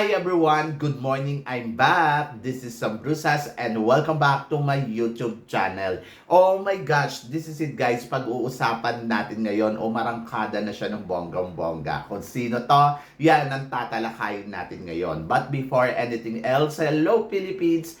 Hi everyone! Good morning! I'm back! This is Sam Brusas and welcome back to my YouTube channel. Oh my gosh! This is it guys. Pag-uusapan natin ngayon o marangkada na siya ng bonggang-bongga. Kung sino to, yan ang tatalakayin natin ngayon. But before anything else, hello Philippines!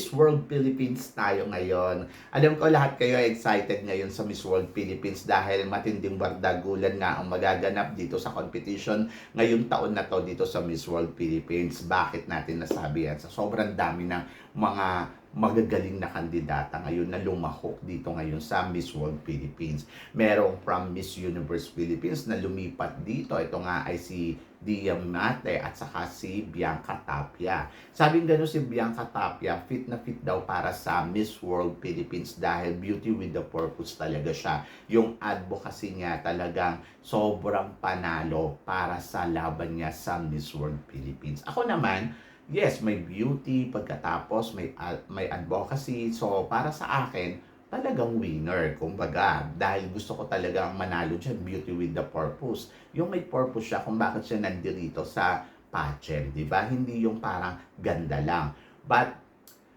World Philippines tayo ngayon. Alam ko lahat kayo excited ngayon sa Miss World Philippines dahil matinding bardagulan nga ang magaganap dito sa competition ngayong taon na to dito sa Miss World Philippines. Bakit natin nasabi yan? Sa sobrang dami ng mga magagaling na kandidata ngayon na lumahok dito ngayon sa Miss World Philippines. Merong from Miss Universe Philippines na lumipat dito. Ito nga ay si Dia Mate at saka si Bianca Tapia. Sabing gano'n si Bianca Tapia, fit na fit daw para sa Miss World Philippines dahil beauty with the purpose talaga siya. Yung advocacy niya talagang sobrang panalo para sa laban niya sa Miss World Philippines. Ako naman, yes, may beauty, pagkatapos may, ad- may advocacy. So, para sa akin, talagang winner. Kumbaga, dahil gusto ko talagang manalo dyan, beauty with the purpose. Yung may purpose siya kung bakit siya nandito sa pageant, di ba? Hindi yung parang ganda lang. But,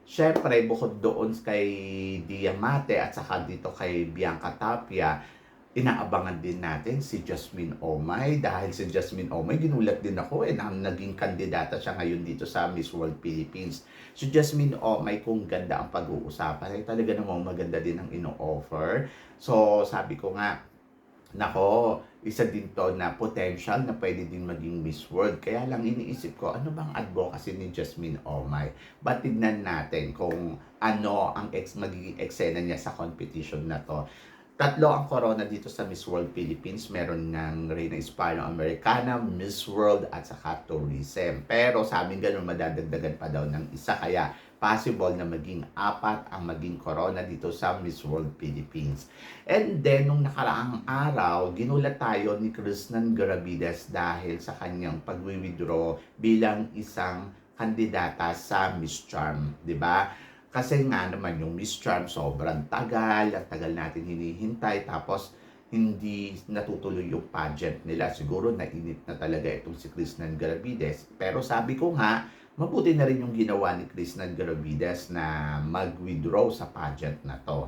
syempre, bukod doon kay Diamante at saka dito kay Bianca Tapia, inaabangan din natin si Jasmine Omay dahil si Jasmine Omay ginulat din ako eh na naging kandidata siya ngayon dito sa Miss World Philippines. Si Jasmine Omay kung ganda ang pag-uusapan ay talaga namang maganda din ang ino-offer. So sabi ko nga Nako, isa din to na potential na pwede din maging Miss World. Kaya lang iniisip ko, ano bang advocacy ni Jasmine Omay? Ba't tignan natin kung ano ang ex magiging eksena niya sa competition na to. Tatlo ang corona dito sa Miss World Philippines. Meron ng Reina Hispano-Americana, Miss World, at saka Tourism. Pero sa amin ganun, madadagdagan pa daw ng isa. Kaya possible na maging apat ang maging corona dito sa Miss World Philippines. And then, nung nakaraang araw, ginulat tayo ni Krishnan Garavides dahil sa kanyang pag-withdraw bilang isang kandidata sa Miss Charm. 'di ba? Kasi nga naman yung Miss Charm sobrang tagal, at tagal natin hinihintay, tapos hindi natutuloy yung pageant nila. Siguro nainip na talaga itong si Krishnan Garavides. Pero sabi ko nga, mabuti na rin yung ginawa ni Krishnan Garavides na mag-withdraw sa pageant na to.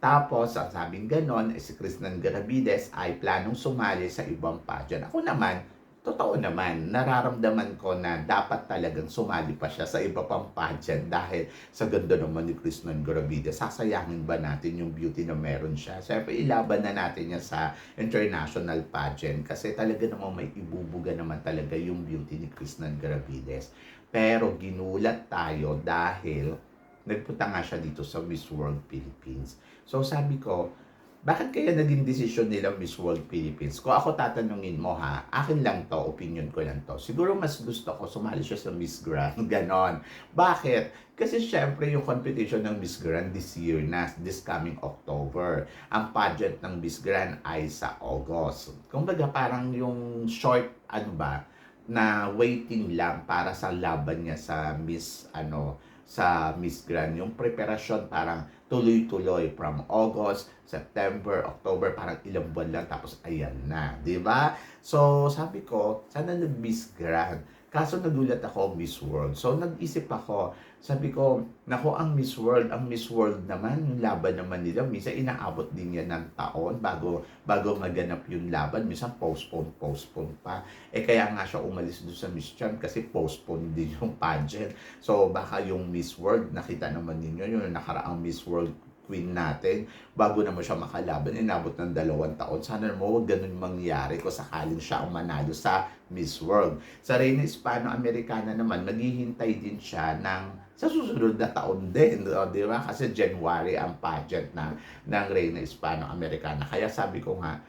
Tapos, ang sabing ganon, eh, si Krishnan Garavides ay planong sumali sa ibang pageant. Ako naman, totoo naman, nararamdaman ko na dapat talagang sumali pa siya sa iba pang pageant dahil sa ganda naman ni Krishnan Garavides, sasayangin ba natin yung beauty na meron siya? Siyempre, ilaban na natin niya sa international pageant kasi talaga namang may ibubuga naman talaga yung beauty ni Krishnan Garavides. Pero ginulat tayo dahil nagpunta nga siya dito sa Miss World Philippines. So sabi ko, bakit kaya naging desisyon nila Miss World Philippines? Kung ako tatanungin mo ha, akin lang to, opinion ko lang to. Siguro mas gusto ko sumali siya sa Miss Grand, ganon. Bakit? Kasi syempre yung competition ng Miss Grand this year na, this coming October. Ang pageant ng Miss Grand ay sa August. Kumbaga parang yung short, ano ba, na waiting lang para sa laban niya sa Miss, ano, sa Miss Grand. Yung preparasyon parang tuloy-tuloy from August, September, October, parang ilang buwan lang tapos ayan na, di ba? So, sabi ko, sana nag-Miss Grand. Kaso nagulat ako, Miss World. So, nag-isip ako, sabi ko, nako ang Miss World, ang Miss World naman, yung laban naman nila, minsan inaabot din yan ng taon bago, bago maganap yung laban. Minsan postpone, postpone pa. Eh, kaya nga siya umalis doon sa Miss Chan kasi postpone din yung pageant. So, baka yung Miss World, nakita naman ninyo yung nakaraang Miss World queen natin bago naman siya makalaban inabot ng dalawang taon. Sana naman huwag ganun mangyari kung sakaling siya ang manalo sa Miss World. Sa Reina Hispano-Americana naman maghihintay din siya ng sa susunod na taon din o, di ba? Kasi January ang pageant na ng Reina Hispano-Americana kaya sabi ko nga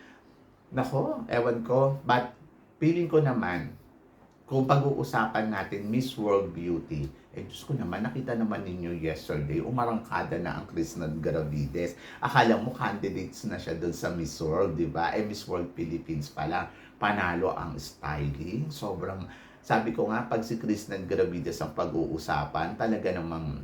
nako ewan ko but feeling ko naman kung pag-uusapan natin Miss World Beauty, eh Diyos ko naman, nakita naman ninyo yesterday, umarangkada na ang Krishnan Garavides. Akala mo candidates na siya doon sa Miss World, di ba? Eh Miss World Philippines pala, panalo ang styling. Sobrang, sabi ko nga, pag si Krishnan Garavides ang pag-uusapan, talaga namang,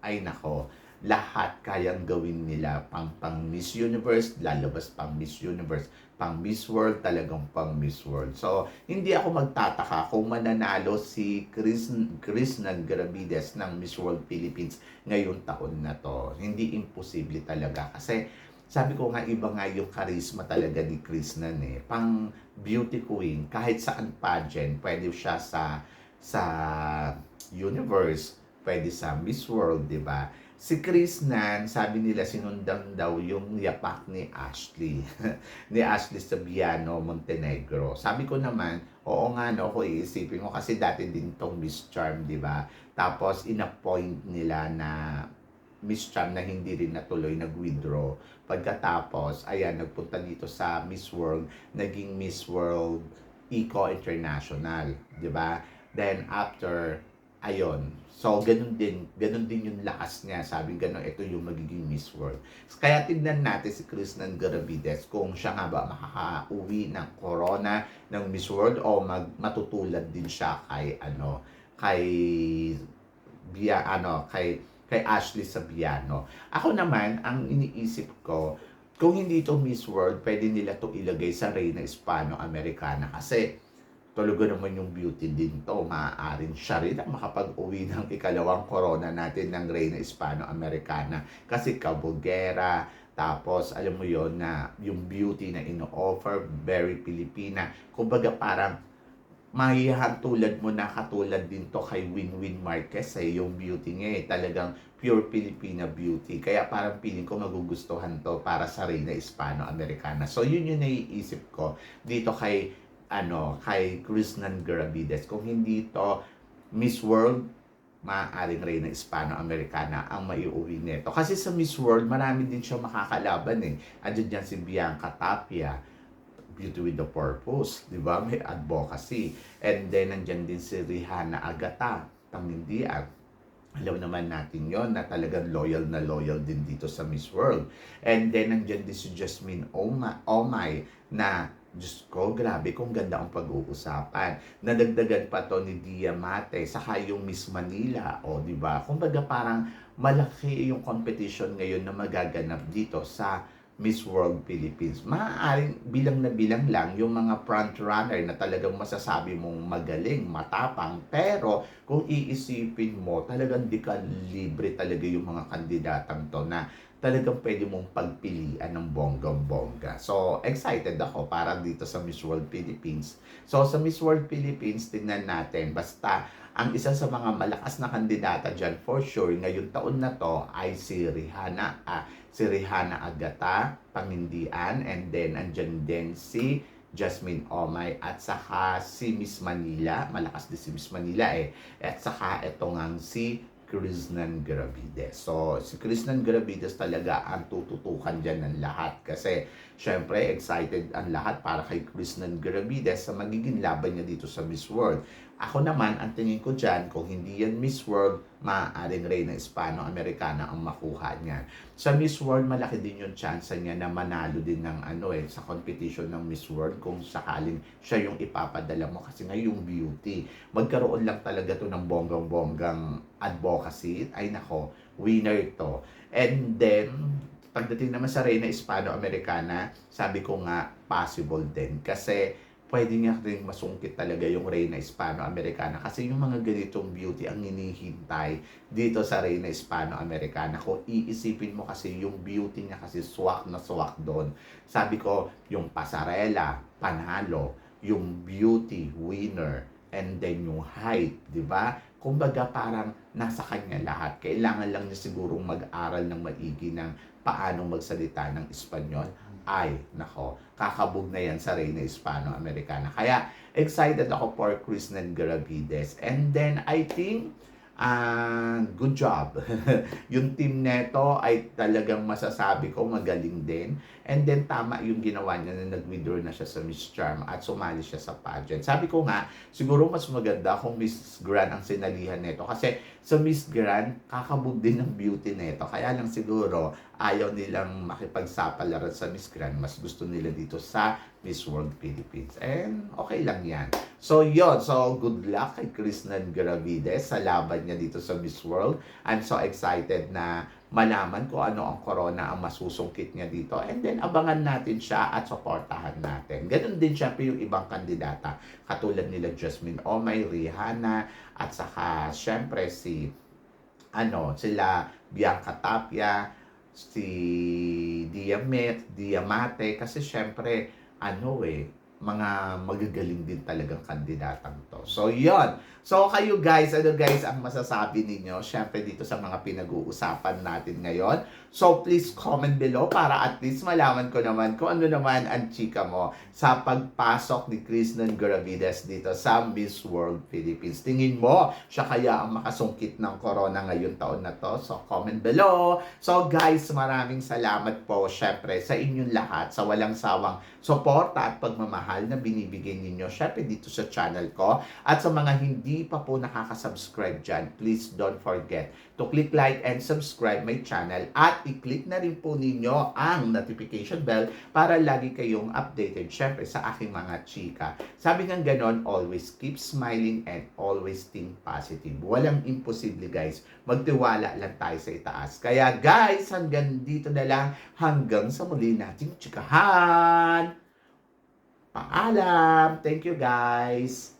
ay nako, lahat kayang gawin nila pang pang Miss Universe, lalabas pang Miss Universe, pang Miss World, talagang pang Miss World. So, hindi ako magtataka kung mananalo si Chris, Chris Nagravides ng Miss World Philippines ngayong taon na to. Hindi imposible talaga kasi sabi ko nga iba nga yung charisma talaga ni Chris Nan eh. Pang beauty queen, kahit saan pageant, pwede siya sa sa universe, pwede sa Miss World, di ba? Si Chris Nan, sabi nila sinundan daw yung yapak ni Ashley. ni Ashley Sabiano Montenegro. Sabi ko naman, oo nga no, kung iisipin mo kasi dati din tong Miss Charm, di ba? Tapos in-appoint nila na Miss Charm na hindi rin natuloy nag-withdraw. Pagkatapos, ayan, nagpunta dito sa Miss World, naging Miss World Eco International, di ba? Then after, ayon. So, ganun din, ganun din yung lakas niya. Sabi ganun, ito yung magiging Miss World. Kaya tignan natin si Krishnan Garavides kung siya nga ba makaka-uwi ng corona ng Miss World o mag, matutulad din siya kay, ano, kay, Bia, ano, kay, kay Ashley Sabiano. Ako naman, ang iniisip ko, kung hindi ito Miss World, pwede nila to ilagay sa Reina Hispano-Americana kasi talaga naman yung beauty din to. Maaaring siya rin ang makapag-uwi ng ikalawang corona natin ng Reina Hispano-Americana. Kasi kabugera, tapos alam mo yon na yung beauty na ino-offer, very Pilipina. Kumbaga parang tulad mo na katulad din to kay Winwin Marquez eh, yung beauty niya eh, talagang pure Filipina beauty. Kaya parang feeling ko magugustuhan to para sa Reina Hispano-Americana. So yun yung naiisip ko dito kay ano, kay Krishnan Garavides. Kung hindi to Miss World, maaaring Reyna Hispano-Americana ang maiuwi nito. Kasi sa Miss World, marami din siya makakalaban eh. Andiyan dyan si Bianca Tapia, Beauty with the Purpose, di ba? May advocacy. And then, nandyan din si Rihanna Agata, Tamindian. Alam naman natin yon na talagang loyal na loyal din dito sa Miss World. And then, nandyan din si Jasmine Oma, Omay na Diyos ko, grabe kung ganda ang pag-uusapan. Nadagdagan pa to ni Diamante, saka yung Miss Manila, o di ba? Kumbaga parang malaki yung competition ngayon na magaganap dito sa Miss World Philippines. Maaaring bilang na bilang lang yung mga front runner na talagang masasabi mong magaling, matapang, pero kung iisipin mo, talagang di ka libre talaga yung mga kandidatang to na talagang pwede mong pagpilian ng bonggang-bongga. So, excited ako para dito sa Miss World Philippines. So, sa Miss World Philippines, tingnan natin. Basta, ang isa sa mga malakas na kandidata dyan, for sure, ngayong taon na to, ay si Rihanna, ah, si Rihanna Agata, Pamindian, and then, andyan din si Jasmine Omay at saka si Miss Manila, malakas din si Miss Manila eh. At saka ito nga si Krishnan Garavides. So, si Krishnan Garavides talaga ang tututukan dyan ng lahat kasi syempre excited ang lahat para kay Krishnan Garavides sa magiging laban niya dito sa Miss World. Ako naman, ang tingin ko dyan, kung hindi yan Miss World, maaaring Reyna Hispano-Americana ang makuha niya. Sa Miss World, malaki din yung chance niya na manalo din ng ano eh, sa competition ng Miss World kung sakaling siya yung ipapadala mo kasi nga yung beauty. Magkaroon lang talaga to ng bonggang-bonggang advocacy. Ay nako, winner to. And then, pagdating naman sa Reyna Hispano-Americana, sabi ko nga, possible din. Kasi, pwede nga rin masungkit talaga yung Reyna Hispano-Americana kasi yung mga ganitong beauty ang hinihintay dito sa Reyna Hispano-Americana. Kung iisipin mo kasi yung beauty niya kasi swak na swak doon. Sabi ko, yung pasarela, panalo, yung beauty, winner, and then yung height, di ba? Kumbaga parang nasa kanya lahat. Kailangan lang niya sigurong mag-aral ng maigi ng paano magsalita ng Espanyol ay, nako, kakabog na yan sa Reyna Hispano-Americana. Kaya, excited ako for Krishnan Garavides. And then, I think, ah, good job. yung team neto ay talagang masasabi ko magaling din. And then tama yung ginawa niya na nag-withdraw na siya sa Miss Charm at sumali siya sa pageant. Sabi ko nga, siguro mas maganda kung Miss Grand ang sinalihan neto kasi sa Miss Grand, kakabog din ng beauty neto. Kaya lang siguro ayaw nilang makipagsapalaran sa Miss Grand. Mas gusto nila dito sa Miss World Philippines. And okay lang yan. So yon so good luck kay Krishnan Gravides sa laban niya dito sa Miss World. I'm so excited na malaman ko ano ang corona ang masusungkit niya dito. And then abangan natin siya at supportahan natin. Ganon din syempre yung ibang kandidata. Katulad nila Jasmine Omay, Rihanna, at saka syempre si ano, sila Bianca Tapia, si Diamet, Diamate, kasi syempre, ano eh, mga magagaling din talagang kandidatang to. So, yon So, kayo guys, ano guys ang masasabi ninyo? Syempre dito sa mga pinag-uusapan natin ngayon. So, please comment below para at least malaman ko naman kung ano naman ang chika mo sa pagpasok ni Krishnan Garavides dito sa Miss World Philippines. Tingin mo, siya kaya ang makasungkit ng corona ngayon taon na to? So, comment below. So, guys, maraming salamat po syempre sa inyong lahat sa walang sawang suporta at pagmamahal na binibigay ninyo syempre dito sa channel ko. At sa mga hindi pa po nakaka-subscribe dyan, please don't forget to click like and subscribe my channel at i-click na rin po ninyo ang notification bell para lagi kayong updated syempre sa aking mga chika. Sabi nga ganon, always keep smiling and always think positive. Walang imposible guys. Magtiwala lang tayo sa itaas. Kaya guys, hanggang dito na lang. Hanggang sa muli nating chikahan. Paalam! Thank you guys!